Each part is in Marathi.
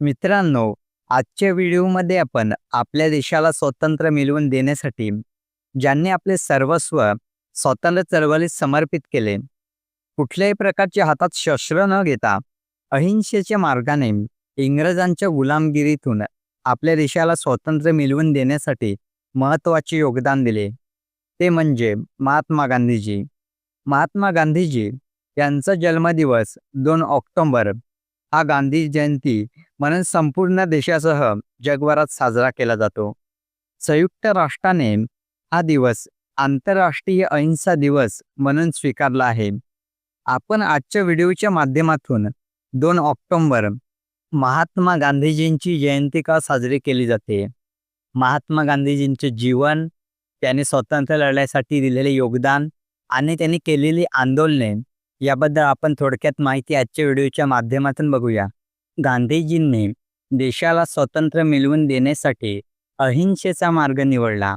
मित्रांनो आजच्या व्हिडिओमध्ये आपण आपल्या देशाला स्वातंत्र्य मिळवून देण्यासाठी ज्यांनी आपले सर्वस्व स्वातंत्र्य चळवळीत समर्पित केले कुठल्याही प्रकारच्या हातात शस्त्र न घेता अहिंसेच्या मार्गाने इंग्रजांच्या गुलामगिरीतून आपल्या देशाला स्वातंत्र्य मिळवून देण्यासाठी महत्त्वाचे योगदान दिले. ते म्हणजे महात्मा गांधीजी. महात्मा गांधीजी यांचा जन्मदिवस दोन ऑक्टोबर हा गांधी जयंती म्हणून संपूर्ण देशासह जगभरात साजरा केला जातो. संयुक्त राष्ट्राने हा दिवस आंतरराष्ट्रीय अहिंसा दिवस म्हणून स्वीकारला आहे. आपण आजच्या व्हिडिओच्या माध्यमातून दोन ऑक्टोबर महात्मा गांधीजींची जयंती का साजरी केली जाते? महात्मा गांधीजींचे जीवन त्याने स्वातंत्र्य लढण्यासाठी दिलेले योगदान आणि त्यांनी केलेली आंदोलने याबद्दल आपण थोडक्यात माहिती आजच्या व्हिडिओच्या माध्यमातून बघूया. गांधीजींनी देशाला स्वातंत्र्य मिळवून देण्यासाठी अहिंसेचा मार्ग निवडला.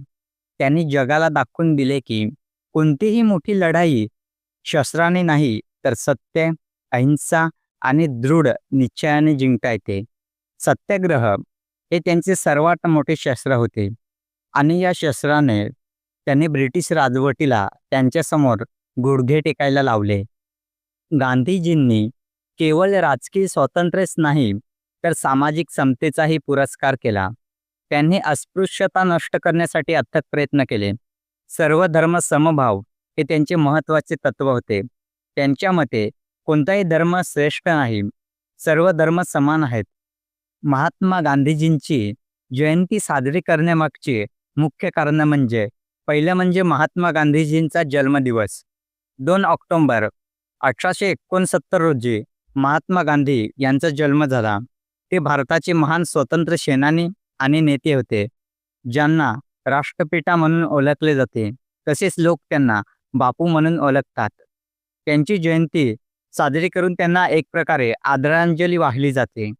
त्यांनी जगाला दाखवून दिले की कोणतीही मोठी लढाई शस्त्राने नाही तर सत्य अहिंसा आणि दृढ निश्चयाने जिंकता येते. सत्याग्रह हे त्यांचे सर्वात मोठे शस्त्र होते. आणि या शस्त्राने त्यांनी ब्रिटिश राजवटीला त्यांच्यासमोर गुडघे टेकायला लावले. गांधीजींनी केवळ राजकीय स्वातंत्र्यच नाही तर सामाजिक समतेचाही पुरस्कार केला. त्यांनी अस्पृश्यता नष्ट करण्यासाठी अथक प्रयत्न केले. सर्व धर्म समभाव हे त्यांचे महत्त्वाचे तत्व होते. त्यांच्या मते कोणताही धर्म श्रेष्ठ नाही सर्व धर्म समान आहेत. महात्मा गांधीजींची जयंती साजरी करण्यामागचे मुख्य कारण म्हणजे पहिलं म्हणजे महात्मा गांधीजींचा जन्मदिवस. दोन ऑक्टोंबर अठराशे एकोणसत्तर रोजी महात्मा गांधी यांचा जन्म झाला. ते भारताचे महान स्वतंत्र सेनानी आणि नेते होते ज्यांना राष्ट्रपिता म्हणून ओळखले जाते. तसेच लोक त्यांना बापू म्हणून ओळखतात. त्यांची जयंती साजरी करून त्यांना एक प्रकारे आदरांजली वाहिली जाते.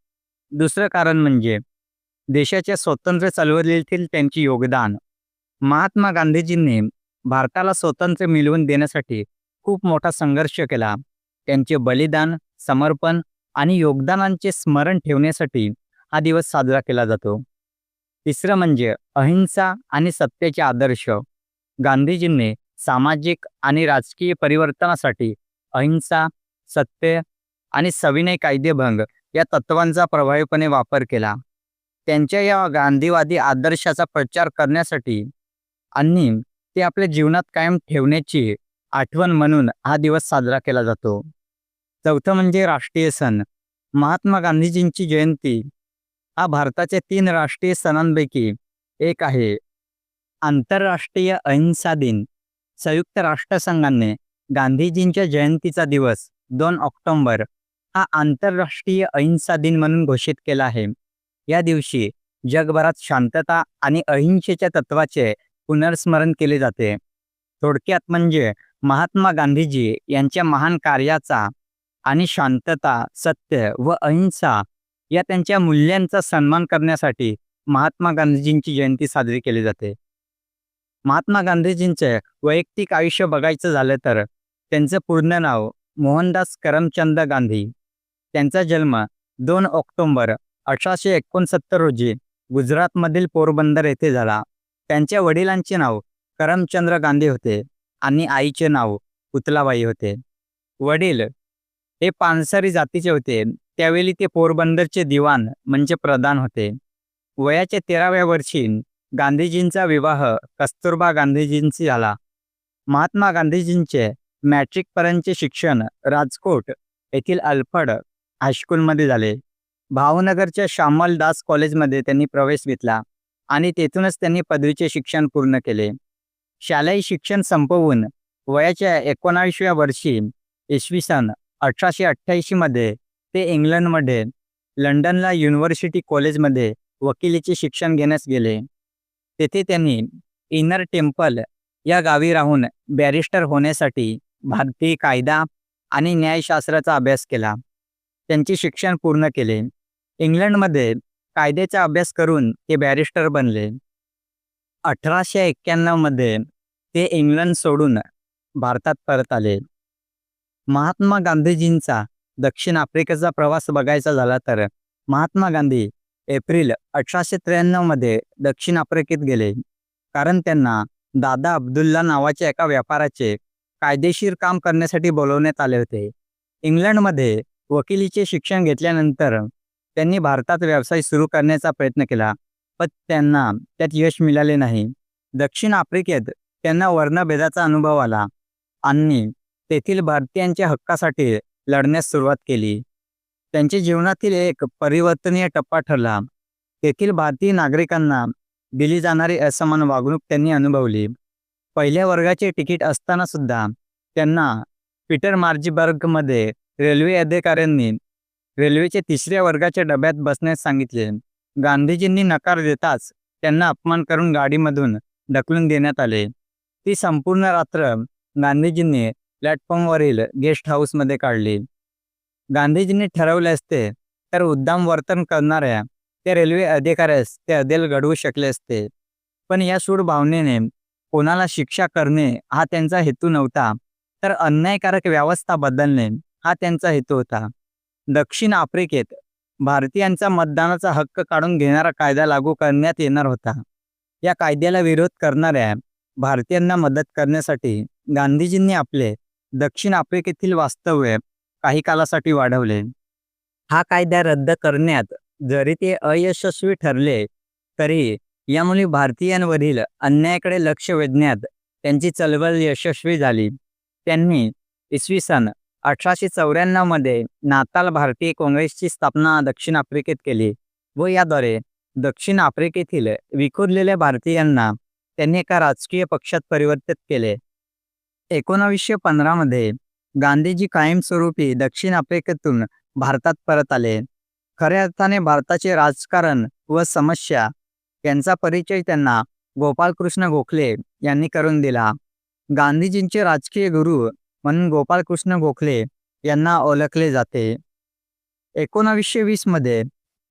दुसरं कारण म्हणजे देशाच्या स्वातंत्र्य चळवळीतील त्यांचे योगदान. महात्मा गांधीजींनी भारताला स्वातंत्र्य मिळवून देण्यासाठी खूप मोठा संघर्ष केला. त्यांचे बलिदान समर्पण आणि योगदानांचे स्मरण ठेवण्यासाठी हा दिवस साजरा केला जातो. तिसरं म्हणजे अहिंसा आणि सत्याचे आदर्श. गांधीजींनी सामाजिक आणि राजकीय परिवर्तनासाठी अहिंसा सत्य आणि सविनय कायदेभंग या तत्वांचा प्रभावीपणे वापर केला. त्यांच्या या गांधीवादी आदर्शाचा प्रचार करण्यासाठी आणि ते आपल्या जीवनात कायम ठेवण्याची आठवण म्हणून हा दिवस साजरा केला जातो. चौथं म्हणजे राष्ट्रीय सण. महात्मा गांधीजींची जयंती. हा भारताच्या तीन राष्ट्रीय सणांपैकी एक आहे. आंतरराष्ट्रीय अहिंसा दिन. संयुक्त राष्ट्रसंघाने गांधीजींच्या जयंतीचा दिवस दोन ऑक्टोंबर हा आंतरराष्ट्रीय अहिंसा दिन म्हणून घोषित केला आहे. या दिवशी जगभरात शांतता आणि अहिंसेच्या तत्वाचे पुनर्स्मरण केले जाते. थोडक्यात म्हणजे महात्मा गांधीजी यांच्या महान कार्याचा आणि शांतता सत्य व अहिंसा या त्यांच्या मूल्यांचा सन्मान करण्यासाठी महात्मा गांधीजींची जयंती साजरी केली जाते. महात्मा गांधीजींचे वैयक्तिक आयुष्य बघायचं झालं तर त्यांचं पूर्ण नाव मोहनदास करमचंद गांधी. त्यांचा जन्म दोन ऑक्टोंबर अठराशे एकोणसत्तर रोजी गुजरातमधील पोरबंदर येथे झाला. त्यांच्या वडिलांचे नाव करमचंद्र गांधी होते. आणि आईचे नाव पुतलाबाई होते. वडील हे पानसरी जातीचे होते. त्यावेळी ते पोरबंदरचे दिवाण म्हणजे प्रधान होते. वयाच्या तेराव्या वर्षी गांधीजींचा विवाह कस्तुरबा गांधीजींशी झाला. महात्मा गांधीजींचे मॅट्रिकपर्यंतचे शिक्षण राजकोट येथील अल्फड हायस्कूलमध्ये झाले. भावनगरच्या श्यामल दास कॉलेजमध्ये त्यांनी प्रवेश घेतला आणि तेथूनच त्यांनी पदवीचे शिक्षण पूर्ण केले. शालेय शिक्षण संपवून वयाच्या एकोणावीसव्या वर्षी इसवी सन अठराशे अठ्ठ्याऐंशीमध्ये ते इंग्लंडमध्ये लंडनला युनिव्हर्सिटी कॉलेजमध्ये वकिलीचे शिक्षण घेण्यास गेले. तेथे त्यांनी इनर टेम्पल या गावी राहून बॅरिस्टर होण्यासाठी भारतीय कायदा आणि न्यायशास्त्राचा अभ्यास केला. त्यांचे शिक्षण पूर्ण केले. इंग्लंडमध्ये कायद्याचा अभ्यास करून ते बॅरिस्टर बनले. अठराशे एक्क्याण्णवमध्ये ते इंग्लंड सोडून भारतात परत आले. महात्मा गांधीजींचा दक्षिण आफ्रिकेचा प्रवास बघायचा झाला तर महात्मा गांधी एप्रिल अठराशे त्र्याण्णवमध्ये दक्षिण आफ्रिकेत गेले. कारण त्यांना दादा अब्दुल्ला नावाच्या एका व्यापाराचे कायदेशीर काम करण्यासाठी बोलवण्यात आले होते. इंग्लंडमध्ये वकिलीचे शिक्षण घेतल्यानंतर त्यांनी भारतात व्यवसाय सुरू करण्याचा प्रयत्न केला. पण त्यांना त्यात यश मिळाले नाही. दक्षिण आफ्रिकेत त्यांना वर्णभेदाचा अनुभव आला आणि तेथील भारतीयांच्या हक्कासाठी लढण्यास सुरुवात केली. त्यांच्या जीवनातील एक परिवर्तनीय टप्पा ठरला. तेथील भारतीय नागरिकांना दिली जाणारी असमान वागणूक त्यांनी अनुभवली. पहिल्या वर्गाचे तिकीट असताना सुद्धा त्यांना पीटर मार्जिबर्गमध्ये रेल्वे अधिकाऱ्यांनी रेल्वेच्या तिसऱ्या वर्गाच्या डब्यात बसण्यास सांगितले. गांधीजींनी नकार देताच त्यांना अपमान करून गाडीमधून ढकलून देण्यात आले. ती संपूर्ण रात्र गांधीजींनी प्लॅटफॉर्मवरील गेस्ट हाऊसमध्ये काढली. गांधीजींनी ठरवले असते तर उद्दाम वर्तन करणाऱ्या त्या रेल्वे अधिकाऱ्यास ते अदेल घडवू शकले असते. पण या सूड भावनेने कोणाला शिक्षा करणे हा त्यांचा हेतू नव्हता तर अन्यायकारक व्यवस्था बदलणे हा त्यांचा हेतू होता. दक्षिण आफ्रिकेत भारतीयांचा मतदानाचा हक्क काढून घेणारा कायदा लागू करण्यात येणार होता. या कायद्याला विरोध करणाऱ्या भारतीयांना मदत करण्यासाठी गांधीजींनी आपले दक्षिण आफ्रिकेतील वास्तव्य काही कालासाठी वाढवले. हा कायदा रद्द करण्यात जरी ते अयशस्वी ठरले तरी यामुळे भारतीयांवरील अन्यायाकडे लक्ष वेधण्यात त्यांची चळवळ यशस्वी झाली. त्यांनी इसवी सन अठराशे चौऱ्याण्णवमध्ये नाताल भारतीय काँग्रेसची स्थापना दक्षिण आफ्रिकेत केली व याद्वारे दक्षिण आफ्रिकेतील विखुरलेल्या भारतीयांना त्यांनी एका राजकीय पक्षात परिवर्तित केले. एकोणावीसशे पंधरामध्ये गांधीजी कायमस्वरूपी दक्षिण आफ्रिकेतून भारतात परत आले. खऱ्या अर्थाने भारताचे राजकारण व समस्या यांचा परिचय त्यांना गोपालकृष्ण गोखले यांनी करून दिला. गांधीजींचे राजकीय गुरु म्हणून गोपाळकृष्ण गोखले यांना ओळखले जाते. एकोणावीसशे वीसमध्ये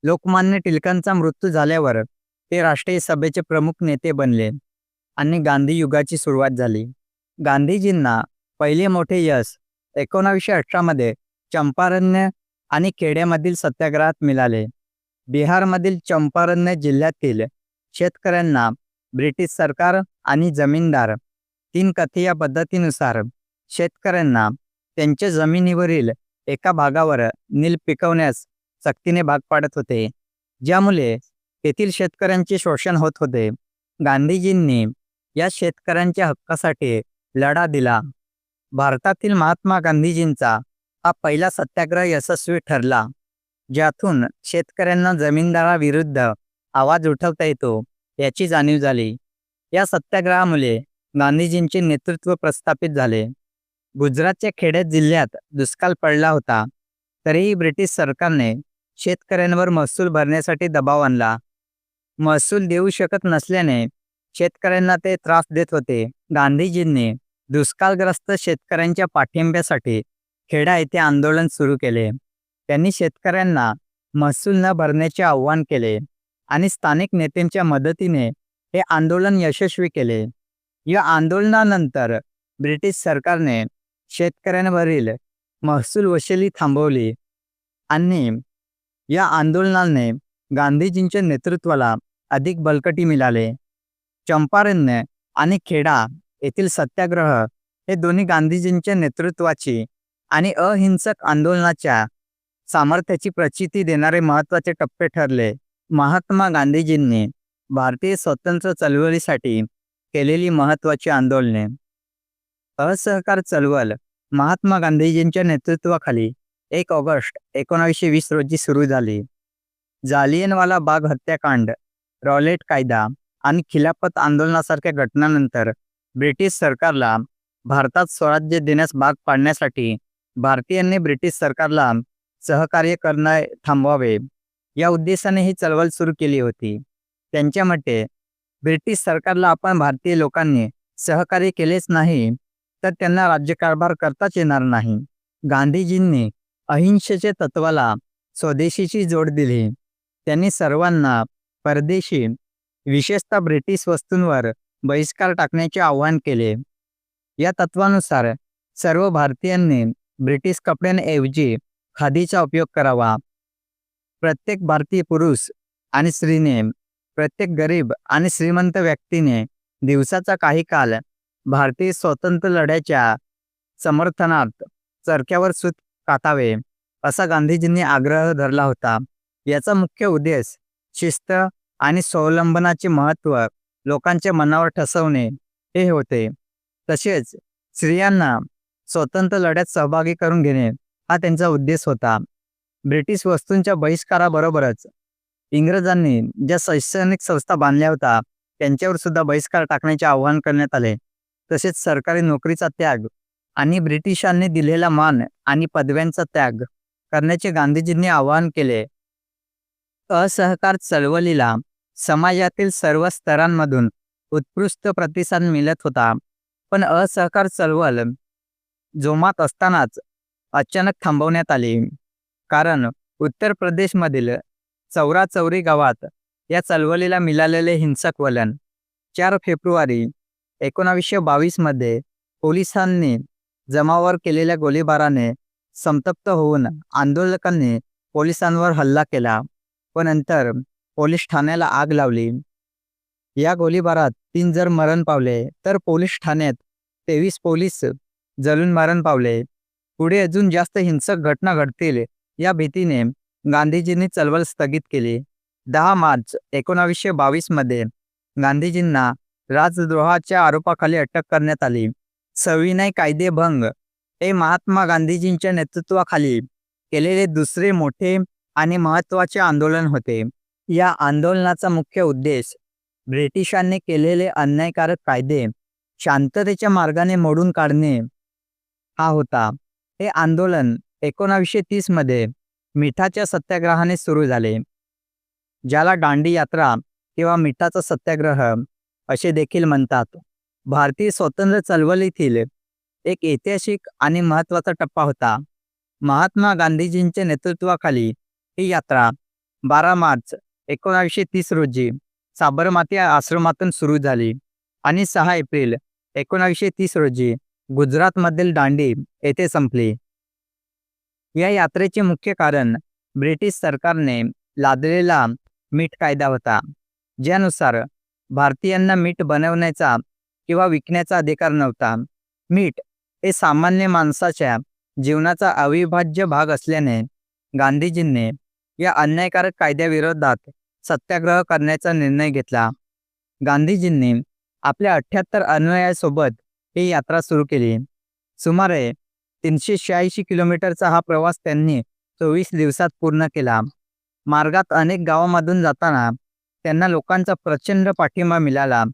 लोकमान्य टिळकांचा मृत्यू झाल्यावर ते राष्ट्रीय सभेचे प्रमुख नेते बनले आणि गांधी युगाची सुरुवात झाली. गांधीजींना पहिले मोठे यश एकोणावीसशे अठरामध्ये चंपारण्य आणि खेड्यामधील सत्याग्रहात मिळाले. बिहारमधील चंपारण्य जिल्ह्यातील शेतकऱ्यांना ब्रिटिश सरकार आणि जमीनदार तीन कथिया पद्धतीनुसार शेतकऱ्यांना त्यांच्या जमिनीवरील एका भागावर नील पिकवण्यास सक्तीने भाग पाडत होते. ज्यामुळे तेथील शेतकऱ्यांचे शोषण होत होते. गांधीजींनी या शेतकऱ्यांच्या हक्कासाठी लढा दिला. भारतातील महात्मा गांधीजींचा हा पहिला सत्याग्रह यशस्वी ठरला ज्यातून शेतकऱ्यांना जमीनदाराविरुद्ध आवाज उठवता येतो याची जाणीव झाली. या सत्याग्रहामुळे गांधीजींचे नेतृत्व प्रस्थापित झाले. गुजरातच्या खेड्यात जिल्ह्यात दुष्काळ पडला होता तरीही ब्रिटिश सरकारने शेतकऱ्यांवर महसूल भरण्यासाठी दबाव आणला. महसूल देऊ शकत नसल्याने शेतकऱ्यांना ते त्रास देत होते. गांधीजींनी दुष्काळग्रस्त शेतकऱ्यांच्या पाठिंब्यासाठी खेडा येथे आंदोलन सुरू केले. त्यांनी शेतकऱ्यांना महसूल न भरण्याचे आव्हान केले आणि स्थानिक नेत्यांच्या मदतीने हे आंदोलन यशस्वी केले. या आंदोलनानंतर ब्रिटिश सरकारने शेतकऱ्यांवरील महसूल वसुली थांबवली. आणि या आंदोलनाने गांधीजींच्या नेतृत्वाला अधिक बळकटी मिळाले. चंपारण्य आणि खेडा येथील सत्याग्रह हे दोन्ही गांधीजींच्या नेतृत्वाची आणि अहिंसक आंदोलनाच्या सामर्थ्याची प्रचिती देणारे महत्त्वाचे टप्पे ठरले. महात्मा गांधीजींनी भारतीय स्वतंत्र चळवळीसाठी केलेली महत्त्वाची आंदोलने. असहकार चळवळ. महात्मा गांधीजींच्या नेतृत्वाखाली एक ऑगस्ट एकोणावीसशे वीस रोजी सुरू झाली. जालियनवाला बाग हत्याकांड रॉलेट कायदा आणि खिलाफत आंदोलनासारख्या घटनांनंतर ब्रिटिश सरकारला भारतात स्वराज्य देण्यास भाग पाडण्यासाठी भारतीयांनी ब्रिटिश सरकारला सहकार्य करणे थांबवावे. या उद्देशाने ही चळवळ सुरू केली होती. त्यांच्या मते ब्रिटिश सरकारला आपण भारतीय लोकांनी सहकार्य केलेच नाही तर त्यांना राज्यकारभार करताच येणार नाही. गांधीजींनी अहिंसेचे तत्वाला स्वदेशीची जोड दिली. त्यांनी सर्वांना परदेशी विशेषतः ब्रिटिश वस्तूंवर बहिष्कार टाकण्याचे आवाहन केले. या तत्वानुसार सर्व भारतीयांनी ब्रिटिश कपड्यांऐवजी खादीचा उपयोग करावा. प्रत्येक भारतीय पुरुष आणि स्त्रीने प्रत्येक गरीब आणि श्रीमंत व्यक्तीने दिवसाचा काही काल भारतीय स्वातंत्र्य लढ्याच्या समर्थनार्थ चरख्यावर सूत कातावे असा गांधीजींनी आग्रह धरला होता. याचा मुख्य उद्देश शिस्त आणि स्वावलंबनाचे महत्त्व लोकांच्या मनावर ठसवणे हे होते. तसेच स्त्रियांना स्वतंत्र लढ्यात सहभागी करून घेणे हा त्यांचा उद्देश होता. ब्रिटिश वस्तूंच्या बहिष्काराबरोबरच इंग्रजांनी ज्या शैक्षणिक संस्था बांधल्या होत्या त्यांच्यावर सुद्धा बहिष्कार टाकण्याचे आवाहन करण्यात आले. तसेच सरकारी नोकरीचा त्याग आणि ब्रिटिशांनी दिलेला मान आणि पदव्यांचा त्याग करण्याचे गांधीजींनी आवाहन केले. असहकार चळवळीला समाजातील सर्व स्तरांमधून उत्कृष्ट प्रतिसाद मिळत होता. पण असहकार चळवळ जोमात असतानाच अचानक थांबवण्यात आली. कारण उत्तर प्रदेशमधील चौराचौरी गावात या चळवळीला मिळालेले हिंसक वलन चार फेब्रुवारी एकोणावीसशे बावीसमध्ये पोलिसांनी जमावावर केलेल्या गोळीबाराने संतप्त होऊन आंदोलकांनी पोलिसांवर हल्ला केला. व नंतर पोलीस ठाण्याला आग लावली. या गोळीबारात तीन जर मरण पावले तर पोलीस ठाण्यात तेवीस पोलीस जळून मरण पावले. पुढे अजून जास्त हिंसक घटना घडतील या भीतीने गांधीजींनी चळवळ स्थगित केली. दहा मार्च एकोणावीसशे बावीसमध्ये गांधीजींना राजद्रोहाच्या आरोपाखाली अटक करण्यात आली. सविनय कायदेभंग. हे महात्मा गांधीजींच्या नेतृत्वाखाली केलेले दुसरे मोठे आणि महत्त्वाचे आंदोलन होते. या आंदोलनाचा मुख्य उद्देश ब्रिटिशांनी केलेले अन्यायकारक कायदे शांततेच्या मार्गाने मोडून काढणे हा होता. हे आंदोलन एकोणावीसशे तीसमध्ये मिठाच्या सत्याग्रहाने सुरू झाले. ज्याला दांडी यात्रा किंवा मिठाचा सत्याग्रह असे देखील म्हणतात. भारतीय स्वातंत्र्य चळवळीतील एक ऐतिहासिक आणि महत्त्वाचा टप्पा होता. महात्मा गांधीजींच्या नेतृत्वाखाली ही यात्रा बारा मार्च एकोणावीसशे तीस रोजी साबरमती आश्रमातून सुरू झाली आणि सहा एप्रिल एकोणावीसशे तीस रोजी गुजरातमधील दांडी येथे संपली. या यात्रेचे मुख्य कारण ब्रिटिश सरकारने लादलेला मीठ कायदा होता. ज्यानुसार भारतीयांना मीठ बनवण्याचा किंवा विकण्याचा अधिकार नव्हता. मीठ हे सामान्य माणसाच्या जीवनाचा अविभाज्य भाग असल्याने गांधीजींनी या अन्यायकारक कायद्याविरोधात सत्याग्रह करण्याचा निर्णय घेतला. गांधीजींनी आपल्या अठ्ठ्याहत्तर अन्वयासोबत ही यात्रा सुरू केली. सुमारे तीनशे शहाऐंशी किलोमीटरचा हा प्रवास त्यांनी चोवीस दिवसात पूर्ण केला. मार्गात अनेक गावामधून जाताना त्यांना लोकांचा प्रचंड पाठिंबा मिळाला.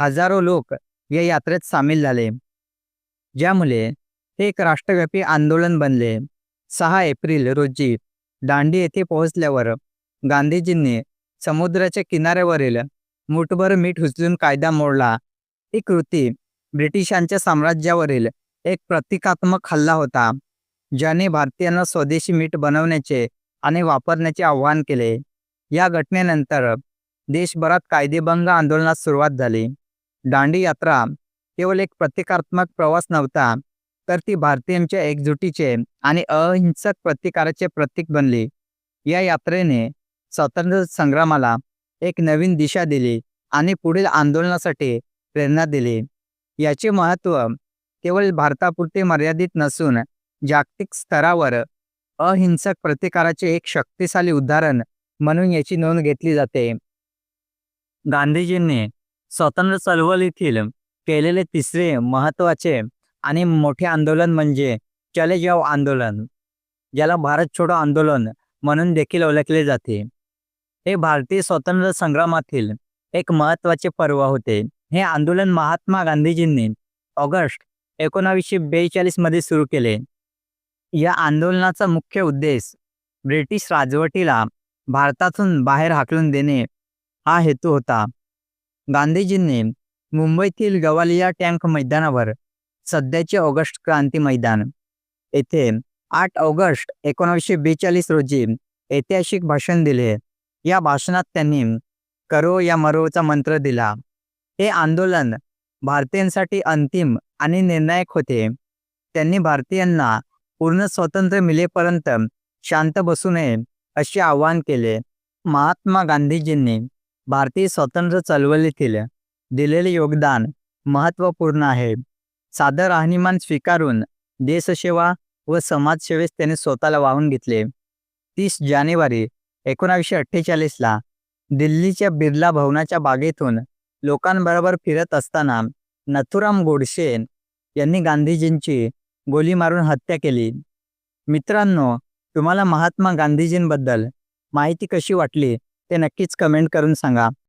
हजारो लोक या यात्रेत सामील झाले. ज्यामुळे हे एक राष्ट्रव्यापी आंदोलन बनले. सहा एप्रिल रोजी दांडी येथे पोहोचल्यावर गांधीजींनी समुद्राच्या किनाऱ्यावरील मुठभर मीठ उचलून कायदा मोडला. ही कृती ब्रिटिशांच्या साम्राज्यावरील एक प्रतिकात्मक हल्ला होता ज्याने भारतीयांना स्वदेशी मीठ बनवण्याचे आणि वापरण्याचे आवाहन केले. या घटनेनंतर देशभरात कायदेभंग आंदोलनास सुरुवात झाली. दांडी यात्रा केवळ एक प्रतिकात्मक प्रवास नव्हता तर ती भारतीयांच्या एकजुटीचे आणि अहिंसक प्रतिकाराचे प्रतीक बनली. या यात्रेने स्वातंत्र्य संग्रामाला एक नवीन दिशा दिली आणि पुढील आंदोलनासाठी प्रेरणा दिली. याचे महत्त्व केवळ भारतापुरते मर्यादित नसून जागतिक स्तरावर अहिंसक प्रतिकाराचे एक शक्तिशाली उदाहरण म्हणून याची नोंद घेतली जाते. गांधीजींनी स्वातंत्र्य चळवळीतील केलेले तिसरे महत्त्वाचे आणि मोठे आंदोलन म्हणजे चले जाव आंदोलन ज्याला भारत छोडो आंदोलन म्हणून देखील ओळखले जाते. हे भारतीय स्वातंत्र्य संग्रामातील एक महत्त्वाचे पर्व होते. हे आंदोलन महात्मा गांधीजींनी ऑगस्ट एकोणावीसशे बेचाळीसमध्ये सुरू केले. या आंदोलनाचा मुख्य उद्देश ब्रिटिश राजवटीला भारतातून बाहेर हाकलून देणे हा हेतू होता. गांधीजींनी मुंबईतील गवालिया टँक मैदानावर सध्याचे ऑगस्ट क्रांती मैदान. येथे आठ ऑगस्ट एकोणीसशे बेचाळीस रोजी ऐतिहासिक भाषण दिले. या भाषणात त्यांनी करो या मरोचा मंत्र दिला. हे आंदोलन भारतीयांसाठी अंतिम आणि निर्णायक होते. त्यांनी भारतीयांना पूर्ण स्वातंत्र्य मिळेपर्यंत शांत बसू नये असे आवाहन केले. महात्मा गांधीजींनी भारतीय स्वतंत्र चळवळीतील दिलेले योगदान महत्त्वपूर्ण आहे. सादर राहणीमान स्वीकारून देशसेवा व समाजसेवेस त्याने स्वतःला वाहून घेतले. तीस जानेवारी एकोणावीसशे अठ्ठेचाळीसला दिल्लीच्या बिर्ला भवनाच्या बागेतून लोकांबरोबर फिरत असताना नथुराम गोडसे यांनी गांधीजींची गोली मारून हत्या केली. मित्रांनो तुम्हाला महात्मा गांधीजींबद्दल माहिती कशी वाटली? ते नक्कीच कमेंट करून सांगा.